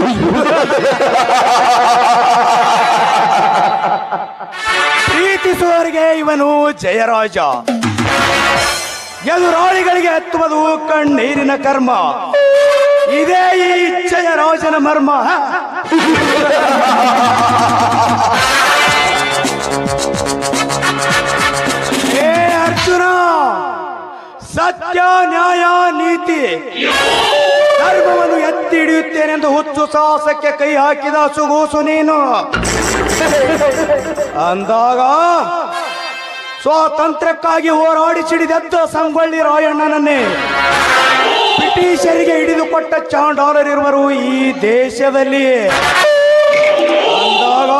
ಪ್ರೀತಿಸುವವರಿಗೆ ಇವನು ಜಯರಾಜ. ಎದುರಾಳಿಗಳಿಗೆ ಹತ್ತುವುದು ಕಣ್ಣೀರಿನ ಕರ್ಮ. ಇದೇ ಈ ಜಯರಾಜನ ಮರ್ಮ? ಏ ಅರ್ಜುನ, ಸತ್ಯ, ನ್ಯಾಯ, ನೀತಿ. ಧರ್ಮವನ್ನು ಎತ್ತಿ ಹಿಡಿಯುತ್ತೇನೆಂದು ಹುಚ್ಚು ಸಾಹಸಕ್ಕೆ ಕೈ ಹಾಕಿದ ಸುಗೂಸು ನೀನು. ಅಂದಾಗ ಸ್ವಾತಂತ್ರ್ಯಕ್ಕಾಗಿ ಹೋರಾಡಿ ಸಿಡಿದೆದ್ದ ಸಂಗೊಳ್ಳಿ ರಾಯಣ್ಣನನ್ನೇ ಬ್ರಿಟಿಷರಿಗೆ ಹಿಡಿದುಕೊಟ್ಟ ಚಾಂಡಾಲರ್ ಇರುವರು ಈ ದೇಶದಲ್ಲಿ. ಅಂದಾಗ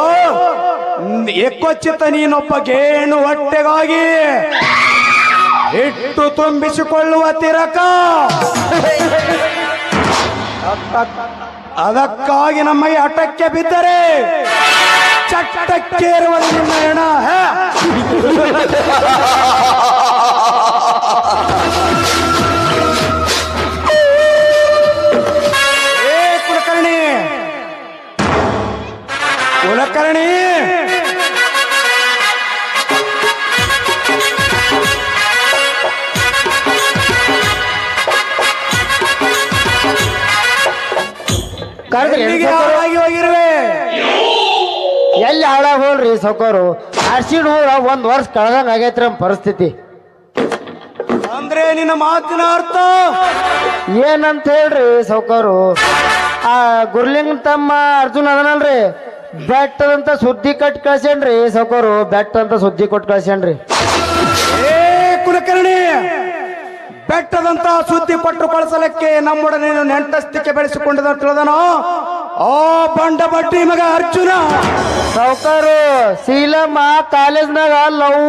ಎಕ್ಕೊಚ್ಚಿತ ನೀನೊಬ್ಬ ಗೇಣು ಹೊಟ್ಟೆಗಾಗಿ ಇಟ್ಟು ತುಂಬಿಸಿಕೊಳ್ಳುವ ತಿರಕ. ಅದಕ್ಕಾಗಿ ನಮ್ಮ ಈ ಹಠಕ್ಕೆ ಬಿದ್ದರೆ ಚಟ್ಟಕ್ಕೇರುವ ನಿನ್ನ ಹೆಣ? ಏ ಕುಲಕರ್ಣಿ ಕುಲಕರ್ಣಿ ಕರೆದ್ರಿ ಎಲ್ಲಿಗೆ ಹಾಳಾಗಿ ಹೋಗಿರುವೆ ಎಲ್ಲಿ ಹಾಳಾಗ ಹೋಲ್ರಿ ಸೌಕರು ಆರ್ಸಿಡ್ ಊರ ಒಂದ್ ವರ್ಷ ಕಳ್ದಂಗ ಆಗೈತ್ರಿ ನಮ್ಮ ಪರಿಸ್ಥಿತಿ. ಅಂದ್ರೆ ನಿನ್ನ ಮಾತಿನ ಅರ್ಥ? ಏನಂತ ಹೇಳ್ರಿ ಸೌಕರು ಆ ಗುರ್ಲಿಂಗ್ ತಮ್ಮ ಅರ್ಜುನ್ ಅದನಲ್ರಿ. ಬೆಟ್ಟದಂತ ಸುದ್ದಿ ಕಟ್ ಕಳ್ಸೇನ್ರಿ ಸೌಕರು ಬೆಟ್ಟದಂತ ಸುದ್ದಿ ಕೊಟ್ಟು ಕಳ್ಸೇನ್ರಿ ಏ ಕುಲಕರ್ಣಿ! ಬೆಟ್ಟದಂತ ಸುದ್ದಿ ಪಟ್ಟು ಬಳಸಲಿಕ್ಕೆ ನಮ್ಮೊಡನೆ ನೆಂಟಸ್ತಿಕೆ ಬೆಳೆಸಿಕೊಂಡಿದ ತಿಳಿದನೋ? ಆ ಬಂಡ ಬಟ್ಟಿ ಮಗ ಅರ್ಜುನ. ಸೌಕರು ಶೀಲಮ್ಮ ಕಾಲೇಜ್ನಾಗ ಲವ್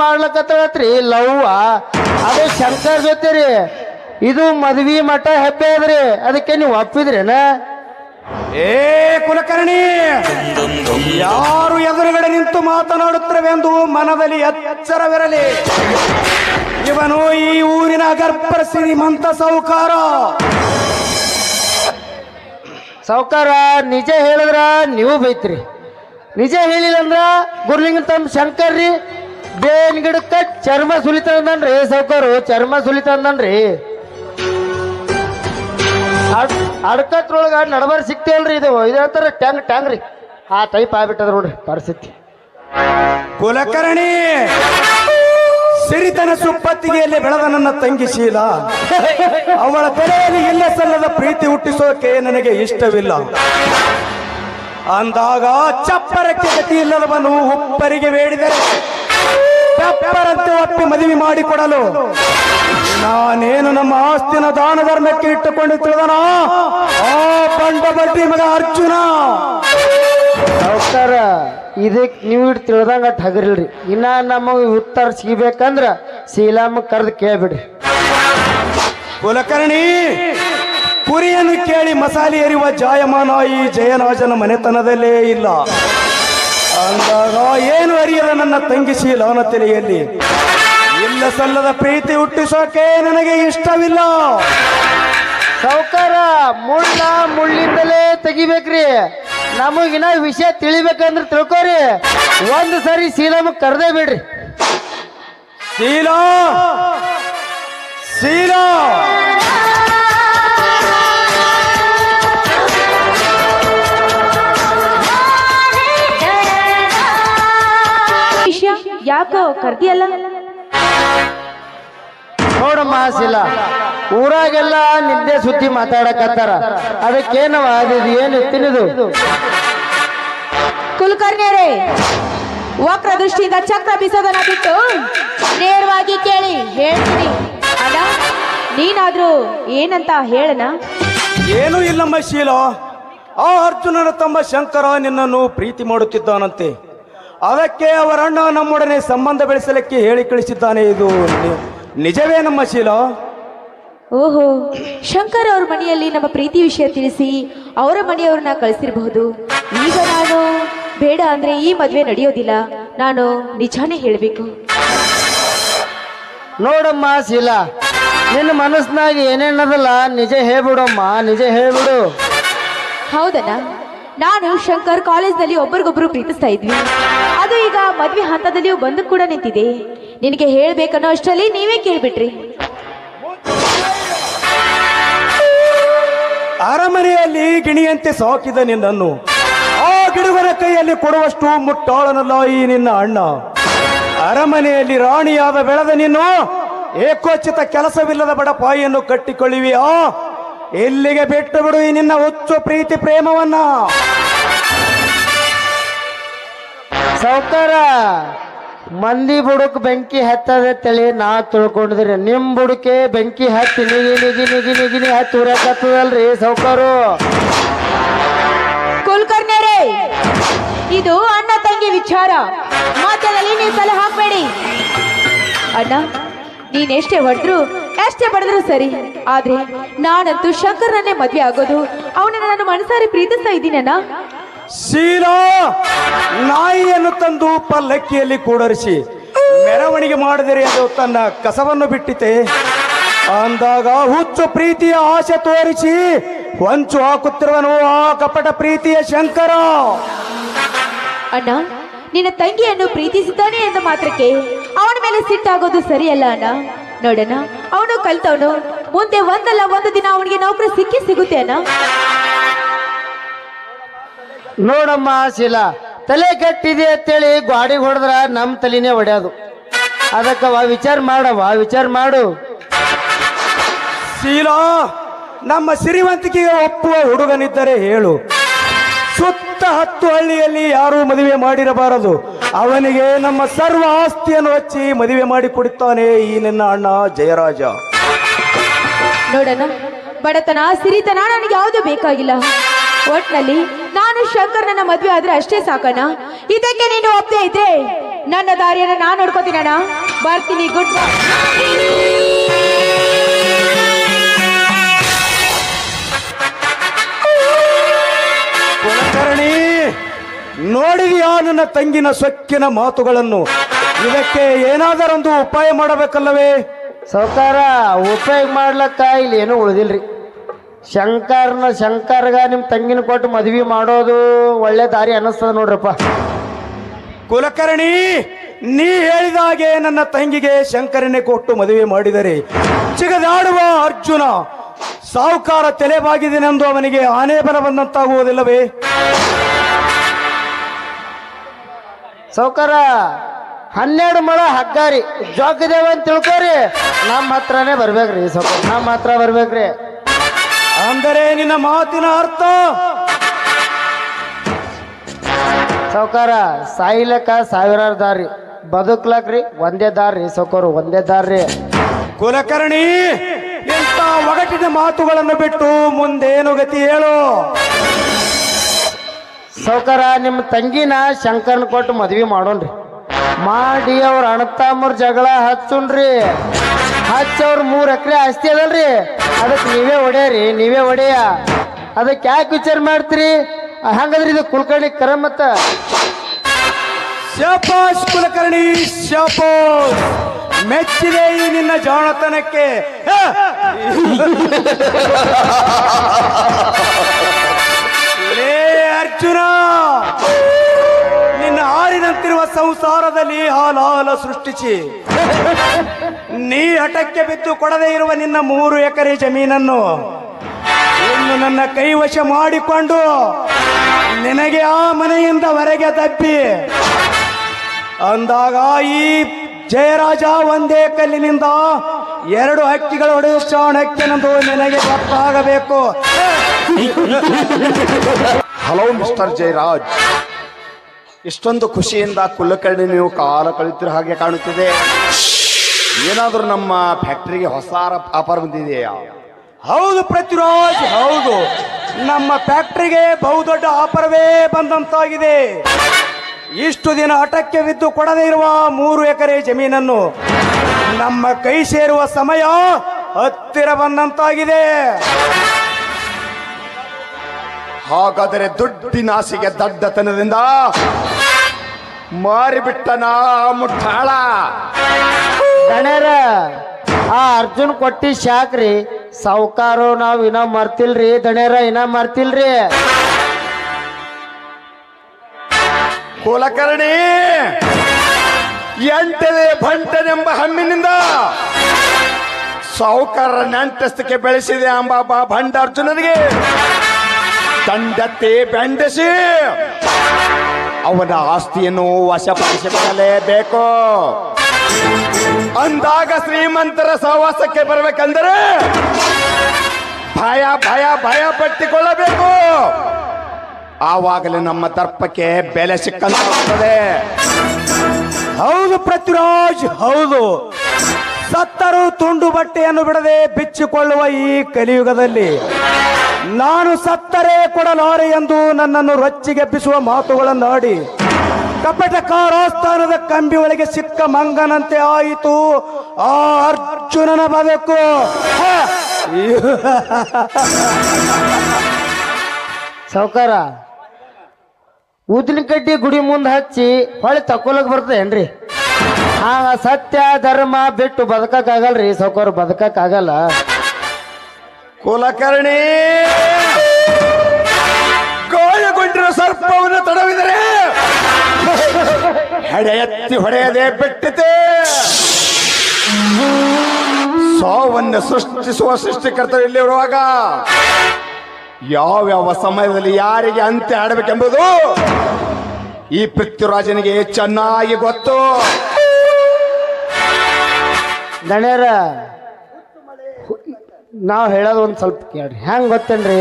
ಮಾಡ್ಲಕತ್ತಳತ್ರಿ ಲವ್ ಅದು ಶಂಕರ್ ಜೊತೆ ರೀ ಇದು ಮದ್ವಿ ಮಠ ಹೆಬ್ಬೆ ಅದ್ರಿ. ಅದಕ್ಕೆ ನೀವು ಒಪ್ಪಿದ್ರೇನ? ಏ ಕುಲಕರ್ಣಿ ಯಾರು ಎದುರುಗಡೆ ನಿಂತು ಮಾತನಾಡುತ್ತಿರವೆಂದು ಮನದಲ್ಲಿ ಎಚ್ಚರವಿರಲಿ. ಇವನು ಈ ಊರಿನ ಗರ್ಭ ಶ್ರೀಮಂತ ಸಾಹುಕಾರ. ಸಾವ್ಕಾರ ನಿಜ ಹೇಳಿದ್ರ ನೀವು ಬೈತ್ರಿ. ನಿಜ ಹೇಳಿಲ್ಲ ಅಂದ್ರ ಗುರ್ಲಿಂಗ ತಮ್ಮ ಶಂಕರ್ ರೀ ಬೇನ್ ಗಿಡಕ್ಕ ಚರ್ಮ ಸುಲಿತಂದನ್ರಿ ಸಾವ್ಕಾರು ಚರ್ಮ ಸುಲಿತಂದನ್ರಿ ಅಡ್ ಅಡ್ಕತ್ರೊಳಗ ನಡಬರ್ ಸಿಕ್ತೇಲ್ರಿ ಇದು. ಇದಂತಾರ ಹೇಳ್ತಾರ ಟ್ಯಾಂಗ್ ಟ್ಯಾಂಗ್ರಿ. ಆ ಟೈಪ್ ಆಗ್ಬಿಟ್ಟದ ನೋಡ್ರಿ ಪರಿಸ್ಥಿತಿ. ಕುಲಕರ್ಣಿ. ಸಿರಿತನ ಸುಪ್ಪತ್ತಿಗೆಯಲ್ಲಿ ಬೆಳೆದ ನನ್ನ ತಂಗಿ ಶೀಲ. ಅವಳ ತಲೆಯಲ್ಲಿ ಇಲ್ಲ ಸಲ್ಲದ ಪ್ರೀತಿ ಹುಟ್ಟಿಸೋಕೆ ನನಗೆ ಇಷ್ಟವಿಲ್ಲ. ಅಂದಾಗ ಚಪ್ಪರಕ್ಕೆ ಗತಿ ಇಲ್ಲದವನು ಉಪ್ಪರಿಗೆ ಬೇಡಿದರೆ ಚಪ್ಪರಂತೆ ಒಪ್ಪಿ ಮದುವೆ ಮಾಡಿಕೊಡಲು. ನಾನೇನು ನಮ್ಮ ಆಸ್ತಿನ ದಾನ ಧರ್ಮಕ್ಕೆ ಇಟ್ಟುಕೊಂಡು ತಿಳಿದನ? ಆ ಬಂಡ ಬಡ್ಡಿ ಮಗ ಅರ್ಜುನ. ಇದಕ್ಕೆ ನೀವು ಇಟ್ಟು ತಿಳ್ದಂಗೆ ಅಟ್ ಹಗರಿಲ್ರಿ. ಇನ್ನ ನಮಗೆ ಉತ್ತರ ಸಿಗ್ಬೇಕಂದ್ರ ಸೀಲಾಮ ಕರೆದು ಕೇಳ್ಬಿಡ್ರಿ. ಕುಲಕರ್ಣಿ ಕುರಿಯನ್ನು ಕೇಳಿ ಮಸಾಲೆ ಎರಿಯುವ ಜಾಯಮಾನ ಈ ಜಯರಾಜನ ಮನೆತನದಲ್ಲೇ ಇಲ್ಲ. ಅಂದಾಗ ಏನು ಅರಿಯದ ನನ್ನ ತಂಗಿ ಶೀಲಾನ ತಲೆಯಲ್ಲಿ? ಇಲ್ಲ ಸಲ್ಲದ ಪ್ರೀತಿ ಹುಟ್ಟಿಸೋಕೆ ನನಗೆ ಇಷ್ಟವಿಲ್ಲ. ಸೌಕಾರ ಮುಳ್ಳ ಮುಳ್ಳಿಂದಲೇ ತೆಗಿಬೇಕ್ರಿ. ನಮಗಿನ ವಿಷಯ ತಿಳಿಬೇಕಂದ್ರೆ ತಿಳ್ಕೊರಿ. ಒಂದು ಸರಿ ಶೀಲಮ್ಮ ಕರ್ದೇ ಬಿಡ್ರಿ. ಶೀಲಾ ಶೀಲಾ ವಿಷಯ ಯಾಕೋ ಕರ್ದಿಯಲ್ಲ? ನೋಡಮ್ಮ ಶೀಲ ಊರಾಗೆಲ್ಲ ನಿದ್ದೆ ಸುದ್ದಿ ಮಾತಾಡಕತ್ತಾರ. ಅದಕ್ಕೇನವ? ಅದು ಏನು ತಿನ್ನದು? ಕುಲಕರ್ಣಿಯರೇ ವಕ್ರ ದೃಷ್ಟಿಯಿಂದ ಚಕ್ರ ಬಿಸೋದನ್ನ ಬಿಟ್ಟು ನೇರವಾಗಿ ಕೇಳಿ ಹೇಳ್ತೀನಿ. ಅಲ್ಲ ನೀನಾದ್ರೂ ಏನಂತ ಹೇಳನ ಏನೂ ಇಲ್ಲಮ್ಮ ಶೀಲ. ಆ ಅರ್ಜುನನ ತಮ್ಮ ಶಂಕರ ನಿನ್ನನ್ನು ಪ್ರೀತಿ ಮಾಡುತ್ತಿದ್ದಾನಂತೆ. ಅದಕ್ಕೆ ಅವರಣ್ಣ ನಮ್ಮೊಡನೆ ಸಂಬಂಧ ಬೆಳೆಸಲಿಕ್ಕೆ ಹೇಳಿ ಕಳಿಸಿದ್ದಾನೆ ಇದು. ನಿಜವೇ ನಮ್ಮ ಶೀಲ? ಓಹೋ ಶಂಕರ್ ಅವ್ರ ಮನೆಯಲ್ಲಿ ನಮ್ಮ ಪ್ರೀತಿ ವಿಷಯ ತಿಳಿಸಿ ಅವರ ಮನೆಯವ್ರನ್ನ ಕಳಿಸಿರಬಹುದು. ಈಗ ನಾನು ಬೇಡ ಅಂದ್ರೆ ಈ ಮದ್ವೆ ನಡೆಯೋದಿಲ್ಲ. ನಾನು ನಿಜಾನೇ ಹೇಳಬೇಕು. ನೋಡಮ್ಮ ಶೀಲ ನಿನ್ನ ಮನಸ್ಸಿನಾಗ ಏನೇನದಲ್ಲ ನಿಜ ಹೇಳ್ಬಿಡಮ್ಮ ನಿಜ ಹೇಳ್ಬಿಡು. ಹೌದಣ್ಣ. ನಾನು ಶಂಕರ್ ಕಾಲೇಜ್ನಲ್ಲಿ ಒಬ್ಬರಿಗೊಬ್ಬರು ಪ್ರೀತಿಸ್ತಾ ಇದ್ವಿ. ಅದು ಈಗ ಮದ್ವೆ ಹಂತದಲ್ಲಿಯೂ ಬಂದು ಕೂಡ ನಿಂತಿದೆ. ನಿನಗೆ ಹೇಳ್ಬೇಕನ್ನೋ ಅಷ್ಟರಲ್ಲಿ ನೀವೇ ಕೇಳ್ಬಿಟ್ರಿ. ಅರಮನೆಯಲ್ಲಿ ಗಿಣಿಯಂತೆ ಸಾಕಿದ ನಿನ್ನನ್ನು, ಆ ಗಿಡುಗನ ಕೈಯಲ್ಲಿ ಕೊಡುವಷ್ಟು ಮುಟ್ಟಾಳನಲ್ಲ ಈ ನಿನ್ನ ಅಣ್ಣ. ಅರಮನೆಯಲ್ಲಿ ರಾಣಿಯಾದ ಬೆಳೆದ ನೀನು ಏಕೋಚಿತ ಕೆಲಸವಿಲ್ಲದ ಬಡಪಾಯಿಯನ್ನು ಆ, ಎಲ್ಲಿಗೆ ಬಿಟ್ಟು ಬಿಡು ಈ ನಿನ್ನ ಹುಚ್ಚು ಪ್ರೀತಿ ಪ್ರೇಮವನ್ನ. ಸಾವುಕಾರ ಮಂದಿ ಬುಡಕ್ ಬೆಂಕಿ ಹತ್ತದ ತಳಿ ನಾ ತಿಳ್ಕೊಂಡಿದ್ರಿ. ನಿಮ್ ಬುಡಕೆ ಬೆಂಕಿ ಹತ್ತಿ ನಿಗಿ ನಿಗಿ ನಿಗಿ ನಿಗಿ ನಿಗಿ ಹತ್ತಿ ಉರಕತ್ತದಲ್ರಿ ಕುಲ್ಕರ್ಣ್ಯರೇ, ಇದು ಅಣ್ಣ ತಂಗಿ ವಿಚಾರ. ಮಾತಿನಲ್ಲಿ ನೀವು ತಲೆ ಹಾಕ್ಬೇಡಿ. ಅಣ್ಣ, ನೀನ್ ಎಷ್ಟೇ ಹೊಡೆದ್ರು, ಎಷ್ಟೇ ಬಡದ್ರು ಸರಿ. ಆದ್ರೆ ನಾನಂತೂ ಶಂಕರ್ನನ್ನೇ ಮದ್ವೆ ಆಗೋದು, ಅವನನ್ನ ನಾನು ಮನಸಾರಿ ಪ್ರೀತಿಸ್ತಾ ಇದ್ದೀನಣ್ಣ. ಶೀಲಾ ನಾಯಿಯನ್ನು ತಂದು ಪಲ್ಲಕ್ಕಿಯಲ್ಲಿ ಕೂಡರಿಸಿ, ಮೆರವಣಿಗೆ ಮಾಡಿದರೆ ಅದು ತನ್ನ ಕಸವನ್ನು ಬಿಟ್ಟಿತೆ. ಅಂದಾಗ ಹುಚ್ಚು ಪ್ರೀತಿಯ ಆಸೆ ತೋರಿಸಿ, ಹೊಂಚು ಹಾಕುತ್ತಿರುವನು ಆ ಕಪಟ ಪ್ರೀತಿಯ ಶಂಕರ. ಅಣ್ಣ, ನಿನ್ನ ತಂಗಿಯನ್ನು ಪ್ರೀತಿಸಿದ್ದಾನೆ ಎಂದ ಮಾತ್ರಕ್ಕೆ ಅವನ ಮೇಲೆ ಸಿಟ್ಟಾಗೋದು ಸರಿಯಲ್ಲ ಅಣ್ಣ. ನೋಡಣ್ಣ, ಅವನು ಕಲ್ತವನು. ಮುಂದೆ ಒಂದಲ್ಲ, ಒಂದು ದಿನ ಅವನಿಗೆ ನೌಕರಿ ಸಿಕ್ಕಿ ಸಿಗುತ್ತೆ ಅಣ್ಣ. ನೋಡಮ್ಮ ಶೀಲಾ ತಲೆ ಕೆಟ್ಟಿದೆ ಅಂತೇಳಿ ಗಾಡಿಗೆ ಹೊಡೆದ್ರ ನಮ್ಮ ತಲೆನೇ ಹೊಡ್ಯೋದು. ವಾ ವಿಚಾರ ಮಾಡವ ವಿಚಾರ ಮಾಡು. ಶೀಲಾ ನಮ್ಮ ಸಿರಿವಂತಿಕೆಗೆ ಒಪ್ಪುವ ಹುಡುಗನಿದ್ದರೆ ಹೇಳು. ಸುತ್ತ ಹತ್ತು ಹಳ್ಳಿಯಲ್ಲಿ ಯಾರೂ ಮದುವೆ ಮಾಡಿರಬಾರದು. ಅವನಿಗೆ ನಮ್ಮ ಸರ್ವ ಆಸ್ತಿಯನ್ನು ಹಚ್ಚಿ ಮದುವೆ ಮಾಡಿ ಕೊಡುತ್ತಾನೆ ಈ ನಿನ್ನ ಅಣ್ಣ ಜಯರಾಜ. ನೋಡಣ್ಣ ಬಡತನ ಸಿರಿತನ ನನಗೆ ಯಾವುದು ಬೇಕಾಗಿಲ್ಲ. ಒಟ್ನಲ್ಲಿ ನಾನು ಶಂಕರ್ನ ಮದ್ವೆ ಆದ್ರೆ ಅಷ್ಟೇ ಸಾಕಣ ಇದಕ್ಕೆ ನೀನು ಒಪ್ಪದೆ ಇದ್ರೆ? ನನ್ನ ದಾರಿಯನ್ನ ನಾನು ನೋಡ್ಕೋತೀನಣ್ಣ ಬರ್ತೀನಿ ಗುಡ್ ಕುಲಕರ್ಣಿ ನೋಡಿದೆಯಾ ನನ್ನ ತಂಗಿನ ಸೊಕ್ಕಿನ ಮಾತುಗಳನ್ನು? ಇದಕ್ಕೆ ಏನಾದರೊಂದು ಉಪಾಯ ಮಾಡಬೇಕಲ್ಲವೇ? ಸರ್ಕಾರ ಉಪಾಯ ಮಾಡ್ಲಕ್ಕ ಇಲ್ಲಿ ಏನೂ ಉಳಿದಿಲ್ರಿ. ಶಂಕರ್ನ ಶಂಕರ್ಗ ನಿಮ್ಮ ತಂಗಿನ ಕೊಟ್ಟು ಮದ್ವಿ ಮಾಡೋದು ಒಳ್ಳೆ ದಾರಿ ಅನ್ನಿಸ್ತದ ನೋಡ್ರಪ್ಪ. ಕುಲಕರ್ಣಿ ನೀ ಹೇಳಿದ ಹಾಗೆ ನನ್ನ ತಂಗಿಗೆ ಶಂಕರನೆ ಕೊಟ್ಟು ಮದುವೆ ಮಾಡಿದರೆ ಚಿಗದಾಡುವ ಅರ್ಜುನ ಸಾಹುಕಾರ ತಲೆಬಾಗಿದೆನೆಂದು ಅವನಿಗೆ ಆನೆ ಬಲ ಬಂದಂತಾಗುವುದಿಲ್ಲವೇ? ಸಾಹುಕಾರ ಹನ್ನೆರಡು ಮೊಳ ಹಗ್ಗಾರಿ. ಜೋಗದೇವ ಅಂತ ತಿಳ್ಕೊರಿ. ನಮ್ಮ ಹತ್ರನೇ ಬರ್ಬೇಕ್ರಿ ಸಾಹುಕಾರ ನಮ್ಮ ಹತ್ರ ಬರ್ಬೇಕ್ರಿ. ಅಂದರೆ ನಿನ್ನ ಮಾತಿನ ಅರ್ಥ? ಸೌಕಾರ ಸಾಯ್ಲಕ್ಕ ಸಾವಿರಾರು ದಾರಿ. ಬದುಕ್ಲಕ್ರಿ ಒಂದೇ ದಾರಿ ಸೌಕರು ಒಂದೇ ದಾರಿ ಕುಲಕರ್ಣಿ ಇಂಥ ಒಗಟಿನ ಮಾತುಗಳನ್ನು ಬಿಟ್ಟು ಮುಂದೇನು ಗತಿ ಹೇಳು? ಸೌಕರ ನಿಮ್ಮ ತಂಗಿನ ಶಂಕರ್ನ ಕೊಟ್ಟು ಮದ್ವಿ ಮಾಡೋಣ್ರಿ. ಮಾಡಿ ಅವ್ರ ಅಣ್ಣತಮ್ಮರ ಜಗಳ ಹಚ್ಚುಣ್ರಿ. ಹಚ್ಚಿ ಸಾವಿರ ಮೂರು ಎಕರೆ ಆಸ್ತಿ ಅದಲ್ರಿ. ಅದಕ್ಕೆ ನೀವೇ ಒಡೆಯರಿ, ನೀವೇ ಒಡೆಯ. ಅದಕ್ಕೆ ಯಾಕೆ ವಿಚಾರ ಮಾಡ್ತೀರಿ? ಹಂಗಂದ್ರೆ ಇದು ಕುಲಕರ್ಣಿ ಕರ ಮತ್ತ. ಕುಲಕರ್ಣಿ ಮೆಚ್ಚಿದೆ ಈ ನಿನ್ನ ಜಾಣತನಕ್ಕೆ! ಲೇ ಅರ್ಜುನ! ಹಾಲಿನಂತಿರುವ ಸಂಸಾರದಲ್ಲಿ ಹಾಲಾಲ ಸೃಷ್ಟಿಸಿ. ನೀ ಹಠಕ್ಕೆ ಬಿದ್ದು ಕೊಡದೆ ಇರುವ ನಿನ್ನ ಮೂರು ಎಕರೆ ಜಮೀನನ್ನು ಇನ್ನು ನನ್ನ ಕೈವಶ ಮಾಡಿಕೊಂಡು ನಿನಗೆ ಆ ಮನೆಯಿಂದ ಹೊರಗೆ ತಪ್ಪಿ. ಅಂದಾಗ ಈ ಜಯರಾಜ ಒಂದೇ ಕಲ್ಲಿನಿಂದ ಎರಡು ಹಕ್ಕಿಗಳು ಹೊಡೆದು ಚಾಣಕ್ಯನೆಂದು ನಿನಗೆ ಗೊತ್ತಾಗಬೇಕು ಹಲೋ ಮಿಸ್ಟರ್ ಜಯರಾಜ್. ಇಷ್ಟೊಂದು ಖುಷಿಯಿಂದ ಕುಲಕರ್ಣಿ ನೀವು ಕಾಲ ಕಳೆಯುತ್ತಿರೋ ಹಾಗೆ ಕಾಣುತ್ತಿದೆ. ಏನಾದರೂ ನಮ್ಮ ಫ್ಯಾಕ್ಟರಿಗೆ ಹೊಸ ಆಫರ್ ಬಂದಿದೆಯಾ? ಹೌದು ಪ್ರತಿರೋಜ್ ಹೌದು. ನಮ್ಮ ಫ್ಯಾಕ್ಟರಿಗೆ ಬಹುದೊಡ್ಡ ಆಪರವೇ ಬಂದಂತಾಗಿದೆ. ಇಷ್ಟು ದಿನ ಹಠಕ್ಕೆ ಬಿದ್ದು ಕೊಡದೇ ಇರುವ ಮೂರು ಎಕರೆ ಜಮೀನನ್ನು ನಮ್ಮ ಕೈ ಸೇರುವ ಸಮಯ ಹತ್ತಿರ ಬಂದಂತಾಗಿದೆ. ಹಾಗಾದರೆ ದುಡ್ಡಿನ ಆಸೆಗೆ ದಡ್ಡತನದಿಂದ ಮಾರಿಬಿಟ್ಟನ ಮುಟ್ಟಾಳ ಗಣ್ಯರ ಆ ಅರ್ಜುನ್ ಕೊಟ್ಟಿ ಶಾಕ್ರಿ ಸಾವುಕಾರು ನಾವ್ ಇನ್ನ ಮರ್ತಿಲ್ರಿ ದಣೇರ ಇನ್ನ ಮರ್ತಿಲ್ರಿ. ಕುಲಕರ್ಣಿ ಎಂಟನೇ ಭಂಟನೆಂಬ ಹಮ್ಮಿನಿಂದ ಸಾವುಕಾರ ನೆಂಟಸ್ತಕ್ಕೆ ಬೆಳೆಸಿದೆ ಅಂಬಾ ಬಾ ಭಂಡ ಅರ್ಜುನನಿಗೆ ದಂಡತೆ ಬೆಂಡಿಸಿ ಅವನ ಆಸ್ತಿಯನ್ನು ವಶಪಡಿಸಿಕೊಳ್ಳಲೇಬೇಕು. ಅಂದಾಗ ಶ್ರೀಮಂತರ ಸಹವಾಸಕ್ಕೆ ಬರಬೇಕಂದರೆ ಭಯ ಭಯ ಭಯ ಪಟ್ಟಿಕೊಳ್ಳಬೇಕು. ಆವಾಗಲೇ ನಮ್ಮ ತರ್ಪಕ್ಕೆ ಬೆಲೆ ಸಿಕ್ಕಂತಾಗುತ್ತದೆ ಹೌದು ಪೃಥ್ವಿರಾಜ್, ಹೌದು. ಸತ್ತರು ತುಂಡು ಬಟ್ಟೆಯನ್ನು ಬಿಡದೆ ಬಿಚ್ಚಿಕೊಳ್ಳುವ ಈ ಕಲಿಯುಗದಲ್ಲಿ ನಾನು ಸತ್ತರೆ ಕೊಡಲಾರೆ ಎಂದು ನನ್ನನ್ನು ರೊಚ್ಚಿಗೆಬ್ಬಿಸುವ ಮಾತುಗಳನ್ನು ಆಡಿ ಕಪಟ ಕಾರಾಸ್ಥಾನದ ಕಂಬಿ ಒಳಗೆ ಸಿಕ್ಕ ಮಂಗನಂತೆ ಆಯಿತು. ಆ ಅರ್ಜುನನ ಬದುಕು. ಸೌಕಾರ ಉದಿನಕಡ್ಡಿ ಗುಡಿ ಮುಂದೆ ಹಚ್ಚಿ ಹೊಳೆ ತಕೊಳಕ್ ಬರ್ತದೆ ಏನ್ರಿ? ಆ ಸತ್ಯ, ಧರ್ಮ ಬಿಟ್ಟು ಬದುಕಕ್ಕಾಗಲ್ರಿ ಸೌಕಾರ ಬದುಕಕ್ಕಾಗಲ್ಲ. ಕುಲಕರ್ಣಿ! ಗಾಯಗೊಂಡಿರೋ ಸರ್ಪವನ್ನು ತಡವಿದರೆ ಎತ್ತಿ ಹೊಡೆಯದೆ ಬಿಟ್ಟಿತೆ ಸಾವನ್ನು ಸೃಷ್ಟಿಸುವ ಸೃಷ್ಟಿಕರ್ತರು ಇಲ್ಲಿರುವಾಗ ಯಾವ್ಯಾವ ಸಮಯದಲ್ಲಿ ಯಾರಿಗೆ ಅಂತ್ಯ ಆಡಬೇಕೆಂಬುದು ಈ ಪೃಥ್ವಿರಾಜನಿಗೆ ಚೆನ್ನಾಗಿ ಗೊತ್ತು. ದಣ್ಯರ ನಾವು ಹೇಳೋದು ಒಂದು ಸ್ವಲ್ಪ ಕೇಳ್ರಿ. ಹೆಂಗೆ ಗೊತ್ತೇನ್ರಿ?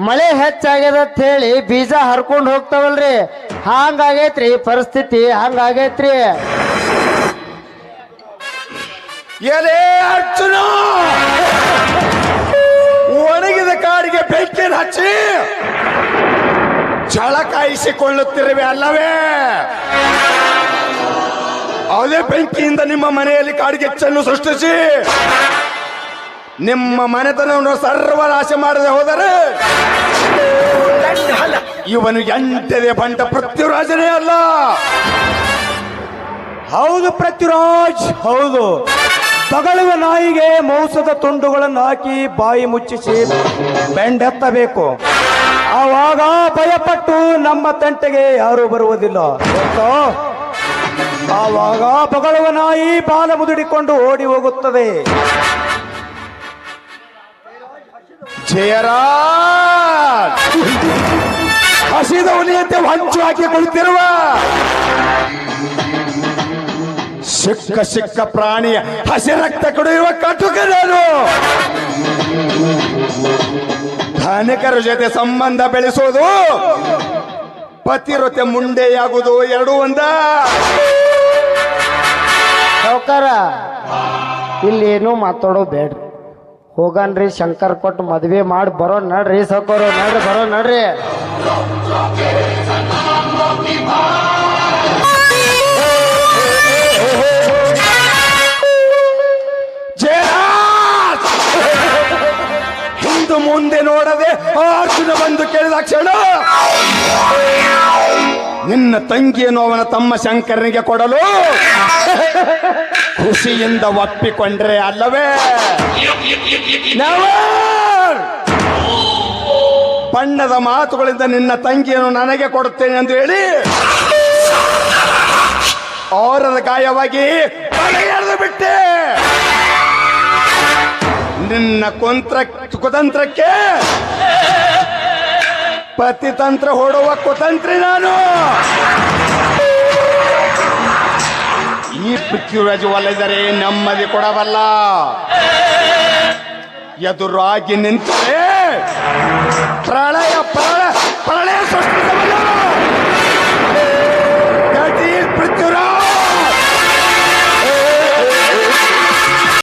ಮಳೆ ಹೆಚ್ಚಾಗ್ಯದ ಅಂತ ಹೇಳಿ ಬೀಜ ಹರ್ಕೊಂಡು ಹೋಗ್ತಾವಲ್ರಿ. ಹಂಗಾಗೈತ್ರಿ, ಪರಿಸ್ಥಿತಿ ಹಂಗಾಗೈತ್ರಿ. ಎಲೆ ಅರ್ಜುನ! ಒಣಗಿದ ಕಾಡಿಗೆ ಬೆಂಕಿ ಹಚ್ಚಿ ಛಳ ಕಾಯಿಸಿಕೊಳ್ಳುತ್ತಿರುವೆ ಅಲ್ಲವೇ? ಅದೇ ಬೆಂಕಿಯಿಂದ ನಿಮ್ಮ ಮನೆಯಲ್ಲಿ ಕಾಡಿಗೆ ಹೆಚ್ಚನ್ನು ಸೃಷ್ಟಿಸಿ ನಿಮ್ಮ ಮನೆತನವನ್ನು ಸರ್ವನಾಶ ಮಾಡದೆ ಹೋದರೆ ಇವನು ಎಂಟದೆ ಬಂಟ ಪೃಥ್ವಿರಾಜನೇ ಅಲ್ಲ. ಹೌದು ಪೃಥ್ವಿರಾಜ್, ಹೌದು. ತಗಳುವ ನಾಯಿಗೆ ಮೌಸದ ತುಂಡುಗಳನ್ನು ಹಾಕಿ ಬಾಯಿ ಮುಚ್ಚಿಸಿ ಬೆಂಡೆತ್ತಬೇಕು. ಆವಾಗ ಭಯಪಟ್ಟು ನಮ್ಮ ತಂಟೆಗೆ ಯಾರೂ ಬರುವುದಿಲ್ಲ. ಆವಾಗ ಬಗಳುವ ನಾಯಿ ಬಾಲ ಮುದುಡಿಕೊಂಡು ಓಡಿ ಹೋಗುತ್ತದೆ. ಜಯರಾಜ್! ಹಸಿದ ಹುಲಿಯಂತೆ ಹಾಕಿ ಕುಳಿತಿರುವ ಸಿಕ್ಕ ಸಿಕ್ಕ ಪ್ರಾಣಿಯ ಹಸಿ ರಕ್ತ ಕುಡಿಯುವ ಕಟುಕ ನಾನು ಧನಿಕರ ಜೊತೆ ಸಂಬಂಧ ಬೆಳೆಸೋದು ಪತಿರೊತೆ ಮುಂಡೆಯಾಗುವುದು ಎರಡು ಒಂದ. ಇಲ್ಲಿ ಏನು ಮಾತಾಡೋ ಬೇಡ್ರಿ. ಹೋಗನ್ರಿ, ಶಂಕರ್ ಕೊಟ್ಟು ಮದ್ವೆ ಮಾಡಿ ಬರೋ ನಡ್ರಿ ಸಕೋರು ನಡ್ರಿ, ಬರೋ ನಡ್ರಿ. ಹಿಂದು ಮುಂದೆ ನೋಡದೆ ಅರ್ಜುನ ಬಂದು ಕೇಳಿದ ಕ್ಷಣ. ನಿನ್ನ ತಂಗಿಯನ್ನು ಅವನ ತಮ್ಮ ಶಂಕರನಿಗೆ ಕೊಡಲು ಖುಷಿಯಿಂದ ಒಪ್ಪಿಕೊಂಡ್ರೆ ಅಲ್ಲವೇ! ಬಣ್ಣದ ಮಾತುಗಳಿಂದ ನಿನ್ನ ತಂಗಿಯನ್ನು ನನಗೆ ಕೊಡುತ್ತೇನೆ ಎಂದು ಹೇಳಿ ಅವರದ ಗಾಯವಾಗಿ ಬಿಟ್ಟೆ ನಿನ್ನ ಕುತಂತ್ರಕ್ಕೆ ಪತಿತಂತ್ರ ಹೊಡುವ ಕುತಂತ್ರಿ ನಾನು. ಈ ಪೃಥ್ವಿರಾಜ್ ಒಲೆದರೆ ನಮ್ಮದಿ ಕೊಡಬಲ್ಲ. ಎದುರಾಗಿ ನಿಂತರೆ. ಪ್ರಳಯ ಪ್ರಳಯ ಪ್ರಳಯ ಸೃಷ್ಟಿಸಬಲ್ಲ